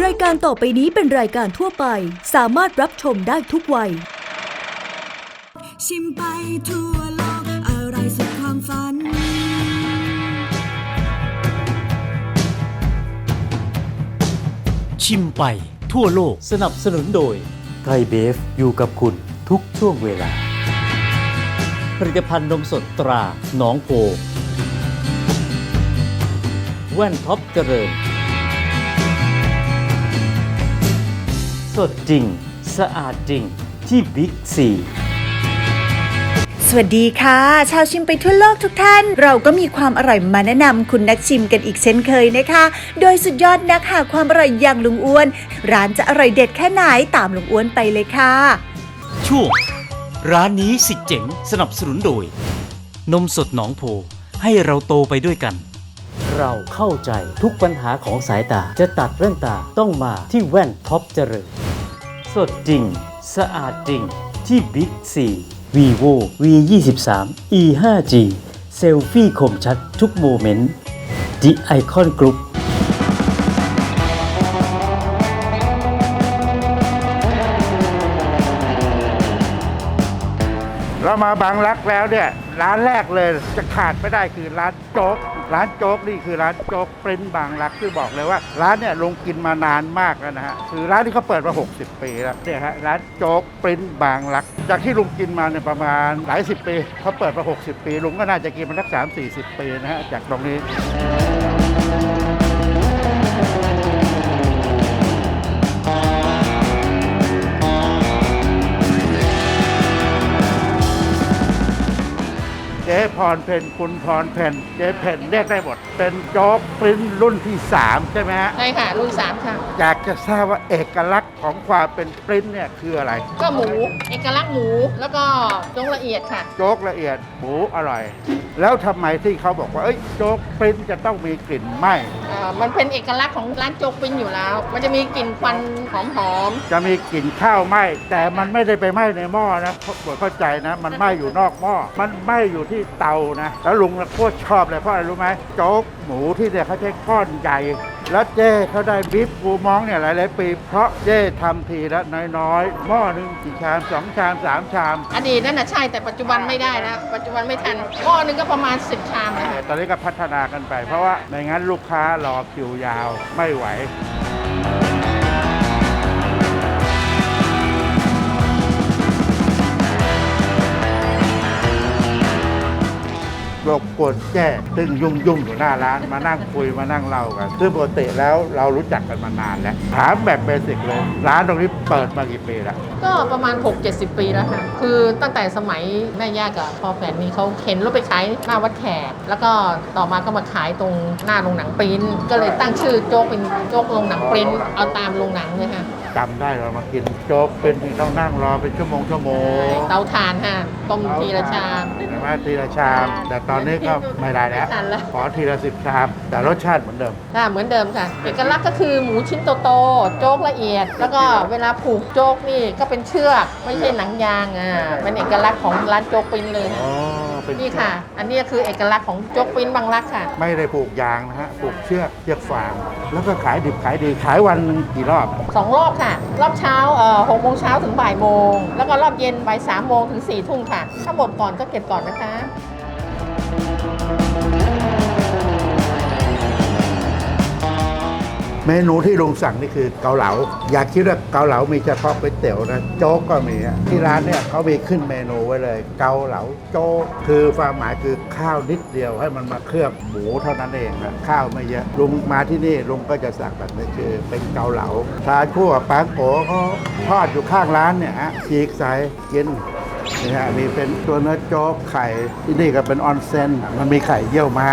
รายการต่อไปนี้เป็นรายการทั่วไป สามารถรับชมได้ทุกวัย ชิมไปทั่วโลกอะไรสุดความฝัน ชิมไปทั่วโลกสนับสนุนโดย ไทยเบฟอยู่กับคุณทุกช่วงเวลา ผลิตภัณฑ์นมสดตราหนองโพ แว่นท็อปเจริญ สดจริง สะอาดจริง ที่บิ๊กซีสวัสดีค่ะ ชาวชิมไปทั่วโลกทุกท่าน เราก็มีความอร่อยมาแนะนำคุณนักชิมกันอีกเช่นเคยนะคะ โดยสุดยอดนักหาความอร่อยอย่างลุงอ้วน ร้านจะอร่อยเด็ดแค่ไหนตามลุงอ้วนไปเลยค่ะช่วงร้านนี้สิเจ๋งสนับสนุนโดย นมสดหนองโพให้เราโตไปด้วยกัน เราเข้าใจทุกปัญหาของสายตาจะตัดแว่นตาต้องมาที่แว่นท็อปเจริญ สดจริง สะอาดจริง ที่บิ๊กซี vivo v 2 3 e 5 g เซลฟี่คมชัดทุกโมเมนต์ The Icon Group เรามาบางรักแล้วเนี่ยร้านแรกเลยจะขาดไม่ได้คือร้านโจ๊ก ร้านโจ๊กนี่คือร้านโจ๊กปริ้นบางรักคือบอกเลยว่า ร้านเนี่ยลงกินมานานมากแล้วนะฮะคือร้านที่เขาเปิดมา 60 ปีแล้วเนี่ยฮะร้านโจ๊กปริ้นบางรัก จากที่ลุงกินมาเนี่ยประมาณหลายสิบปีเขาเปิดมา 60 ปีลุงก็น่าจะกินมาสักสามสี่สิบปีนะฮะจากตรงนี้ จ๊พรเพนคุณพรเพนเจ๊เพนเรียกได้หมด เป็นโจ๊กปริ้นรุ่นที่ 3 ใช่ไหมฮะ ใช่ค่ะ รุ่นสามค่ะ อยากจะทราบว่าเอกลักษณ์ของความเป็นปริ้นเนี่ยคืออะไร ก็หมู เอกลักษณ์หมู แล้วก็จงละเอียดค่ะ โจ๊กละเอียดหมูอร่อย แล้วทำไมที่เขาบอกว่าเอ้ยโจ๊กปริ้นจะต้องมีกลิ่นไหม้เอ่อมันเป็นเอกลักษณ์ของร้านโจ๊กปิ้งอยู่แล้ว มันจะมีกลิ่นควันหอมจะมีกลิ่นข้าวไหม้แต่มันไม่ได้ไปไหม้ในหม้อนะโปรดเข้าใจนะ มันไหม้อยู่นอกหม้อมันไหม้อยู่ที่เตานะแล้วลุงโคตรชอบเลยเพราะอะไรรู้ไหมโจ๊กห มูที่เนี่ยเขาใช้ก้อนใหญ่ แล้วเจ้เขาได้บีฟกูมองเนี่ยหลายๆปี เพราะเจ้ทำทีละน้อยๆหม้อหนึ่งกี่ชามสองชามสามชามๆอดีตนั่นน่ะใช่แต่ปัจจุบันไม่ได้แล้ว ปัจจุบันไม่ทันหม้อหนึงก็ประมาณ 10 ชามนะแต่คะตอนนี้ก็พัฒนากันไป เพราะว่าไม่งั้นลูกค้ารอคิวยาวไม่ไหว รบกวนแจ้ซึ่งยุ่งยุ่งๆอยู่หน้าร้านมานั่งคุยมานั่งเล่ากันคือปกติแล้วเรารู้จักกันมานานแล้วถามแบบเบสิกเลย ร้านตรงนี้เปิดมากี่ปีแล้วก็ประมาณ 6-70 ปีแล้วค่ะ คือตั้งแต่สมัยแม่ย่ากับพ่อแฟนนี่เขาเข็นรถไปขายหน้าวัดแขก แล้วก็ต่อมาก็มาขายตรงหน้าโรงหนังปริ้นก็เลยตั้งชื่อโจ๊กเป็นโจ๊กโรงหนังปริ้นเอาตามโรงหนังเลยค่ะจำได้เรามากินโจ๊กเป็นที่ต้องนั่งรอเป็นชั่วโมงชั่วโมงเตาถ่านค่ะต้มทีละชามใช่ไหมทีละชามแต่ตอนนี้ก็ไม่ได้แล้ว ไม่ทันแล้วขอทีละสิบชาม แต่รสชาติเหมือนเดิม ค่ะเหมือนเดิมค่ะ เอกลักษณ์ก็คือหมูชิ้นโตๆโจ๊กละเอียด แล้วก็เวลาผูกโจ๊กนี่ก็เป็นเชือกไม่ใช่หนังยางอ่าเป็นเอกลักษณ์ของร้านโจ๊กปิ้นเลยอ๋ค่ะอเป็นนี่ค่ะ อันนี้คือเอกลักษณ์ของโจ๊กปิ้นบางรักค่ะ ไม่ได้ผูกยางนะฮะผูกเชือกเชือกฟาง แล้วก็ขายดิบขายดี ขายวันหนึ่งกี่รอบ สองรอบค่ะ รอบเช้าเอ่อหกโมงเช้าถึงบ่ายโมง แล้วก็รอบเย็นบ่ายสามโมงถึงสี่ทุ่มค่ะ ถ้าหมดก่อนก็เก็บก่อนนะคะ เมนูที่ลุงสั่งนี่คือเกาเหลา อยากคิดว่าเกาเหลามีเฉพาะก๋วยเตี๋ยวนะโจ๊กก็มีที่ร้านเนี่ยเขามีขึ้นเมนูไว้เลย เกาเหลาโจ๊กคือความหมายคือข้าวนิดเดียวให้มันมาเคลือบหมูเท่านั้นเองนะข้าวไม่เยอะลุงมาที่นี่ลุงก็จะสั่งแบบนี้คือเป็นเกาเหลาทานคู่กับปังโกเขาทอดอยู่ข้างร้านเนี่ยฮะฉีกใส่กินนี่ฮะมีเป็นตัวเนื้อโจ๊กไข่ที่นี่ก็เป็นออนเซนมันมีไข่เยี่ยวม้า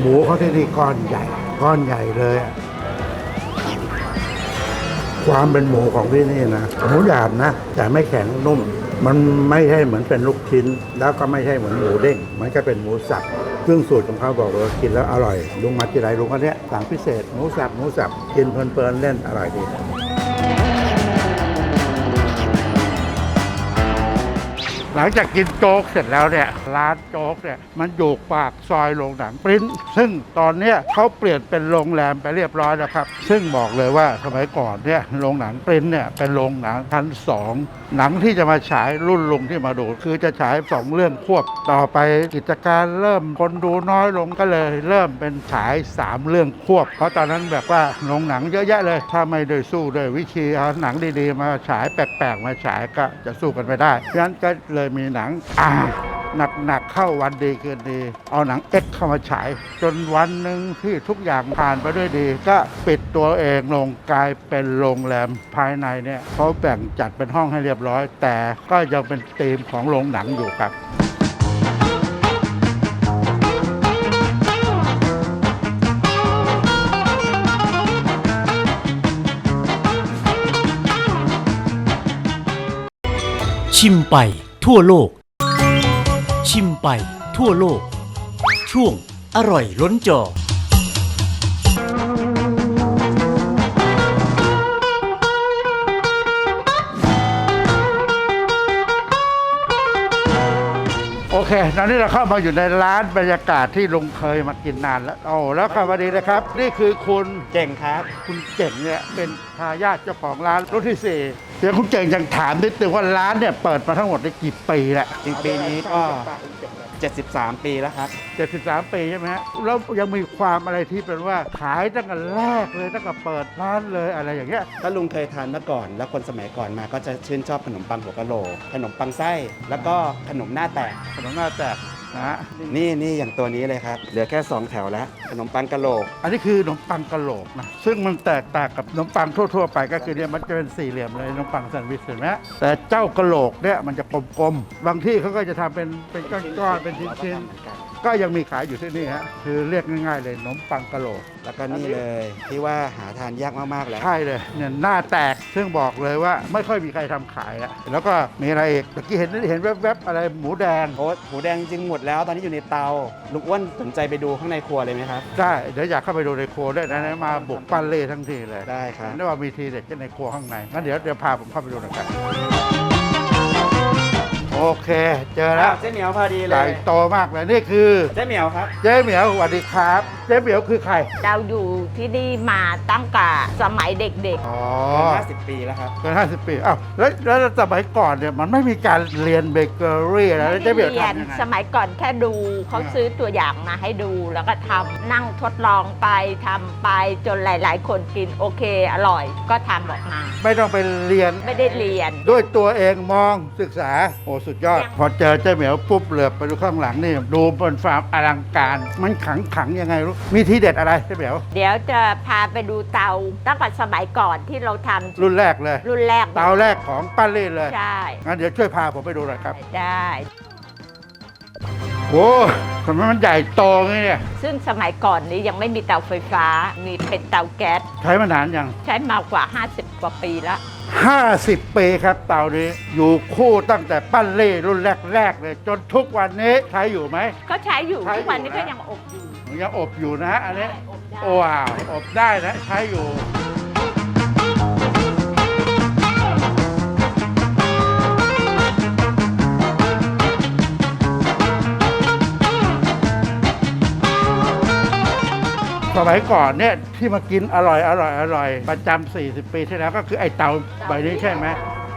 หมูเขาที่นี่ก้อนใหญ่ ก้อนใหญ่เลย ความเป็นหมูของที่นี่นะหมูหยาบนะแต่ไม่แข็งนุ่ม มันไม่ใช่เหมือนเป็นลูกชิ้น แล้วก็ไม่ใช่เหมือนหมูเด้งมันก็เป็นหมูสับซึ่งสูตรของเขาบอกว่ากินแล้วอร่อยลุงมาที่ไรลุงก็เนี้ยสั่งพิเศษหมูสับหมูสับกินเพลินๆเล่นอร่อยดี ลังจากกินโจ๊กเสร็จแล้วเนี่ยร้านโจ๊กเนี่ยมันอยู่ปากซอยโรงหนังปริ้นซึ่งตอนเนี้ยเขาเปลี่ยนเป็นโรงแรมไปเรียบร้อยแล้วครับ ซึ่งบอกเลยว่าสมัยก่อนเนี่ยโรงหนังปริ้นเนี่ยเป็นโรงหนังชั้นสองหนังที่จะมาฉายรุ่นลุงที่มาดู คือจะฉายสองเรื่องควบต่อไปกิจการเริ่มคนดูน้อยลงก็เลย เริ่มเป็นฉายสามเรื่องควบ เพราะตอนนั้นแบบว่าโรงหนังเยอะแยะเลย ถ้าไม่ได้สู้ด้วยวิธีเอาหนังดีๆ มาฉายแปลกๆ มาฉายก็จะสู้กันไม่ได้ฉะนั้นก็เลยมีหนังอ่าหนักๆเข้าวันดีคืนดี เอาหนังเอ็กเข้ามาฉาย จนวันหนึ่งที่ทุกอย่างผ่านไปด้วยดี ก็ปิดตัวเองลงกลายเป็นโรงแรมภายในเนี่ยเขาแบ่งจัดเป็นห้องให้เรียบร้อย แต่ก็ยังเป็นธีมของโรงหนังอยู่ครับชิมไป ทั่วโลก ชิมไปทั่วโลก ช่วงอร่อยล้นจอ เค ตอนนี้เราเข้ามาอยู่ในร้านบรรยากาศที่ลุงเคยมากินนานแล้ว โอ้ แล้วครับสวัสดีนะครับ นี่คือคุณเจ่งครับ คุณเจ่งเนี่ยเป็นทายาทเจ้าของร้านรุ่นที่สี่เดี๋ยวคุณเจ่งยังถามนิดนึงว่าร้านเนี่ยเปิดมาทั้งหมดได้กี่ปีแล้ว จริงปีนี้ก็ 73 ปีแล้วครับ 73 ปีใช่ไหมฮะแล้วยังมีความอะไรที่เป็นว่าขายตั้งแต่แรกเลยตั้งแต่เปิดร้านเลยอะไรอย่างเงี้ย ถ้าลุงเคยทานเมื่อก่อน แล้วคนสมัยก่อนมาก็จะชื่นชอบขนมปังหัวกะโหลกขนมปังไส้ แล้วก็ขนมหน้าแตก ขนมหน้าแตก นะฮะนี่นี่อย่างตัวนี้เลยครับ เหลือแค่ 2 แถวแล้วขนมปังกะโหลก อันนี้คือขนมปังกะโหลกนะ ซึ่งมันแตกต่างกับขนมปังทั่วๆไปก็คือเนี่ยมันจะเป็นสี่เหลี่ยมเลยขนมปังแซนด์วิชเห็นไหมฮะแต่เจ้ากะโหลกเนี่ยมันจะกลมๆ บางที่เขาก็จะทำเป็นเป็นก้อนๆเป็นชิ้นๆ ก็ยังมีขายอยู่ที่นี่ฮะคือเรียกง่ายๆเลยขนมปังกะโหลก แล้วก็นี่เลยที่ว่าหาทานยากมากๆแล้ว ใช่เลยเนี่ยหน้าแตกซึ่งบอกเลยว่าไม่ค่อยมีใครทำขายอะแล้วก็มีอะไรอีกเมื่อกี้เห็นเห็นแวบๆอะไรหมูแดง โอ้หมูแดงจริงหมดแล้วตอนนี้อยู่ในเตาลุงอ้วนสนใจไปดูข้างในครัวเลยไหมครับ ได้เดี๋ยวอยากเข้าไปดูในครัวด้วยนะมาบุกปั้นเล่ทั้งทีเลยได้ครับเห็นได้ว่ามีทีเด็ดในครัวข้างในงั้นเดี๋ยวเดี๋ยวพาผมเข้าไปดูหน่อยกัน โอเค เจอแล้วเจ๊เหมียวพอดีเลใหญ่ยโตมากเลยนี่คือเจ๊เหมียวครับ เจ๊เหมียวสวัสดีครับ เจ๊เหมียวคือใครเราอยู่ที่นี่มาตั้งแต่สมัยเด็กอ๋อ50 ปีแล้วครับ เกินห้าสิบปีอ้าวแล้วแล้วสมัยก่อนเนี่ยมันไม่มีการเรียนเบเกอรี่ๆอะไรแล้วไม่เจ๊ได้เหมียวเรียนทำยังไงสมัยก่อนแค่ดูเขาอ่าซื้อตัวอย่างมาให้ดู แล้วก็ทำนั่งทดลองไปทำไปจนหลาย ๆ คนกินโอเคอร่อยก็ทำออกมา ไม่ต้องไปเรียน ไม่ได้เรียน ด้วยตัวเองมองศึกษาโอ้สุดยอด พอเจอเจ๊เหมียวปุ๊บเหลือบไปดูข้างหลังนี่ดูบนฟาร์มอลังการ มันขังขังๆยังไงรู้มีทีเด็ดอะไรเจ๊เหมียว เดี๋ยวจะพาไปดูเตาตั้งแต่สมัยก่อนที่เราทำรุ่นแรกเลย รุ่นแรกเตาแรกของป้าเล่เลยใช่งั้นเดี๋ยวช่วยพาผมไปดูหน่อยครับ ได้ โอ้ทำไมมันใหญ่โตงี้เนี่ย ซึ่งสมัยก่อนนี้ยังไม่มีเตาไฟฟ้า มีเป็นเตาแก๊ส ใช้มานานยัง ใช้มากว่า 50 กว่าปีแล้ว50 ปีครับเตานี้ อยู่คู่ตั้งแต่ปั้นเล่รุ่นแรก ๆ เลย จนทุกวันนี้ใช้อยู่ไหม ก็ใช้อยู่ใช้อยู่ทุกวันนี้นะก็ยังอบอยู่ ยังอบอยู่นะ อันนี้อบได้ว้าวอบได้นะ ใช้อยู่ มัยก่อนเนี่ยที่มากินอร่อยอร่อยอร่อยประจำ40 ปีที่แล้วก็คือไอ้เตาใบนี้ใช่ไหม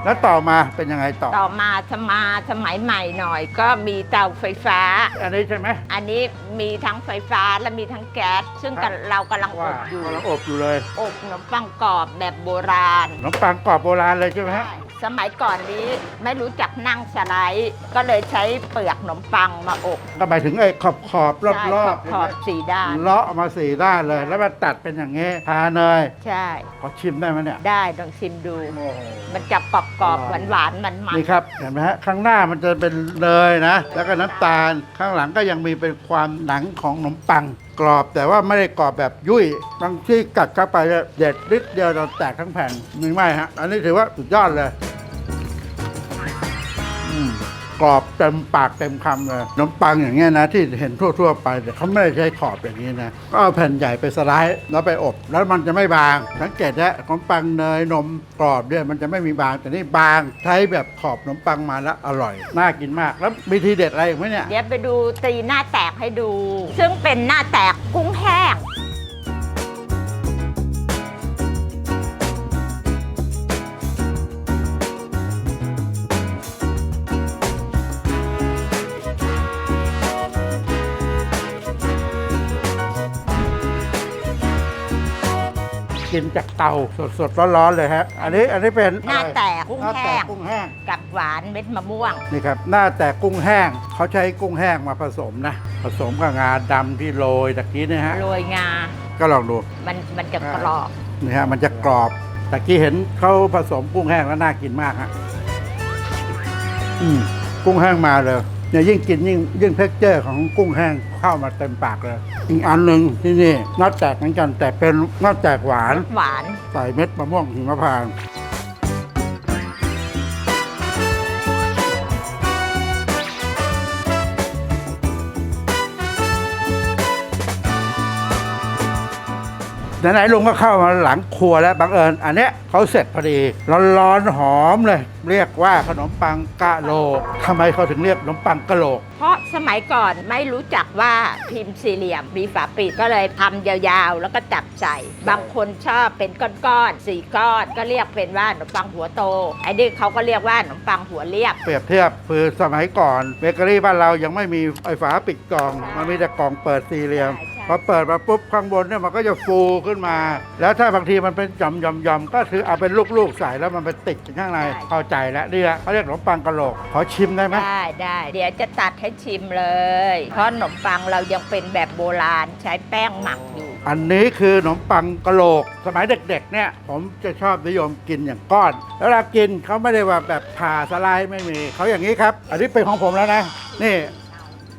แล้วต่อมาเป็นยังไงต่อ ต่อมาสมาสมัยใหม่หน่อย ก็มีเตาไฟฟ้า อันนี้ใช่ไหมอันนี้มีทั้งไฟฟ้าและมีทั้งแก๊ส ซึ่งครับเรากำลังอว่าบอยู่กำลังอบอยู่เลยอบขนมปังกรอบแบบโบราณขนมปังกรอบโบราณเลยใช่ไหมฮะ สมัยก่อนนี้ไม่รู้จักนั่งสไลด์ก็เลยใช้เปลือกขนมปังมาอบก็หมายถึงไอ้ขอบขอบรอบใช่รอบขอบๆสีด้านเลาะมาสี่ด้านเลย แล้วมาตัดเป็นอย่างงี้ทาเนยใช่ขอชิมได้ไหมเนี่ย ได้ลองชิมดูโอ้โหมันจะกรอบกรอบอหร่วาอยนหวานๆมันมันนี่ครับเห็นไหมฮะข้างหน้ามันจะเป็นเนยนะ แล้วก็น้ำตาลข้างหลังก็ยังมีเป็นความหนังของขนมปังกรอบแต่ว่าไม่ได้กรอบแบบยุ่ยบางที่กัดเข้าไปเนี่ยเด็ดนิดเดียวเราแตกทั้งแผ่นมีไหมฮะ อันนี้ถือว่าสุดยอดเลยอืมกก รอบเต็มปากเต็มคำเลยขนมปังอย่างเงี้ยนะที่เห็นทั่ว ๆ ไปเนี่ยเขาไม่ได้ใช้ขอบอย่างนี้นะก็เอาแผ่นใหญ่ไปสไลด์แล้วไปอบ แล้วมันจะไม่บาง สังเกตนะขนมปังเนยนมกรอบเนี่ยมันจะไม่มีบาง แต่นี่บางใช้แบบขอบขนมปังมาแล้วอร่อยน่ากินมากแล้วมีทีเด็ดอะไรอีกไหมเนี่ย เดี๋ยวไปดูตีหน้าแตกให้ดู ซึ่งเป็นหน้าแตกกุ้งแห้ง กินจากเตาสดๆร้อนๆเลยฮะ อันนี้อันนี้เป็นหน้าอะไรแตกกุ้งหน้าแห้แตกงกุ้งแห้ง กับหวานเม็ดมะม่วง นี่ครับหน้าแตกกุ้งแห้งเขาใช้กุ้งแห้งมาผสมนะ ผสมกับงาดำที่โรยตะกี้เนี่ยฮะ โรยงา ก็ลองดูมันมันจะกรอบ นี่ฮะมันจะกรอบตะกี้เห็นเขาผสมกุ้งแห้งแล้วน่ากินมากฮะอืมกุ้งแห้งมาเลย เนี่ยยิ่งกินยิ่งยิ่งเท็กเจอร์ของกุ้งแห้งเข้ามาเต็มปากเลย อีกอันหนึ่งที่นี่นอดแตกเหมือนกันแต่เป็นนอดแตกหวาน หวาน ใส่เม็ดมะม่วงหิมพานต์ ไหนๆลุงก็เข้ามาหลังครัวแล้วบังเอิญอันเนี้ยเขาเสร็จพอดีร้อนๆหอมเลย เรียกว่าขนมปังกะโหลกทำไมเขาถึงเรียกขนมปังกะโหลก เพราะสมัยก่อนไม่รู้จักว่าพิมพ์สี่เหลี่ยมมีฝาปิดก็เลยทำยาวๆ แล้วก็จับใส่ บางคนชอบเป็นก้อนๆสี่ก้อนก็เรียกเป็นว่าขนมปังหัวโตไอ้นี่เขาก็เรียกว่าขนมปังหัวเรียบ เปรียบเทียบคือสมัยก่อนเบเกอรี่บ้านเรายังไม่มีไอ้ฝาปิดกล่อง มันมีแต่กล่องเปิดสี่เหลี่ยม ใช่ใช่ พอเปิดมาปุ๊บข้างบนเนี่ยมันก็จะฟูขึ้นมา แล้วถ้าบางทีมันเป็นหย่อมหย่อมหย่อมก็คือเอาเป็นลูกๆใส่แล้วมันไปติดอยู่ข้างในเข้าใจแล้วนี่แหละเขาเรียกขนมปังกะโหลกขอชิมได้ไหมได้ได้ เดี๋ยวจะตัดให้ชิมเลย เพราะขนมปังเรายังเป็นแบบโบราณใช้แป้งหมักอยู่ อันนี้คือขนมปังกะโหลก สมัยเด็กๆเนี่ยผมจะชอบนิยมกินอย่างก้อน แล้วเวลากินเขาไม่ได้ว่าแบบผ่าสไลด์ไม่มีเขาอย่างนี้ครับ อันนี้เป็นของผมแล้วนะนี่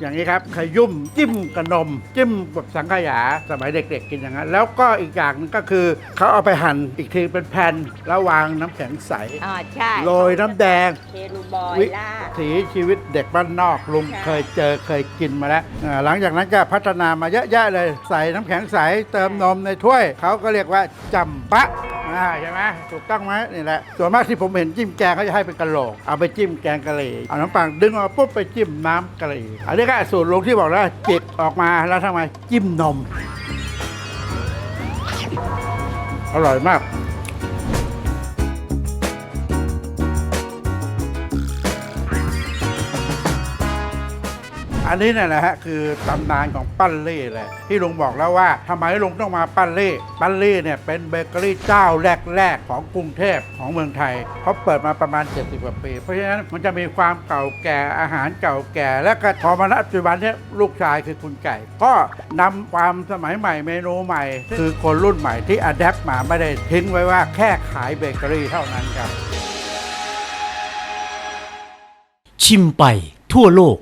อย่างนี้ครับขยุ่มจิ้มกับนม จิ้มแบบสังขยาสมัยเด็ก ๆ กินอย่างนั้น แล้วก็อีกอย่างหนึงก็คือเขาเอาไปหั่นอีกทีเป็นแผ่นแล้ววางน้ำแข็งใสอ่าใช่โรยน้ำแดง เคลูบอยวิล่าด ถีชีวิตเด็กบ้านนอกลุงใช่เคยเจอเคยกินมาแล้วอ่าหลังจากนั้นก็พัฒนามาเยอะแยะเลย ใส่น้ำแข็งใสเติมนมในถ้วย เขาก็เรียกว่าจำปะ อ่าใช่ไหมถูกต้องไหมนี่แหละ ส่วนมากที่ผมเห็นจิ้มแกงเขาจะให้เป็นกะโหลก เอาไปจิ้มแกงกะหรี่เอาน้ำปังดึงออกปุ๊บไปจิ้มน้ำกะหรี่อันนี้ก็สูตรลุงที่บอกแล้วจิกออกมาแล้วทำไมจิ้มนม อร่อยมาก อันนี้เนี่ยนะฮะคือตำนานของปั้นเล่เลยที่ลุงบอกแล้วว่าทำไมลุงต้องมาปั้นเล่ปั้นเล่เนี่ยเป็นเบเกอรี่เจ้าแรกๆของกรุงเทพของเมืองไทยเขาเปิดมาประมาณ 70กว่าปี เพราะฉะนั้นมันจะมีความเก่าแก่อาหารเก่าแก่ และก็พอมาณปัจจุบันเนี้ลูกชายคือคุณไก่ ก็นำความสมัยใหม่เมนูใหม่ คือคนรุ่นใหม่ที่อัดแอปมาไม่ได้ทิ้งไว้ว่าแค่ขายเบเกอรี่เท่านั้นครับชิมไปทั่วโลก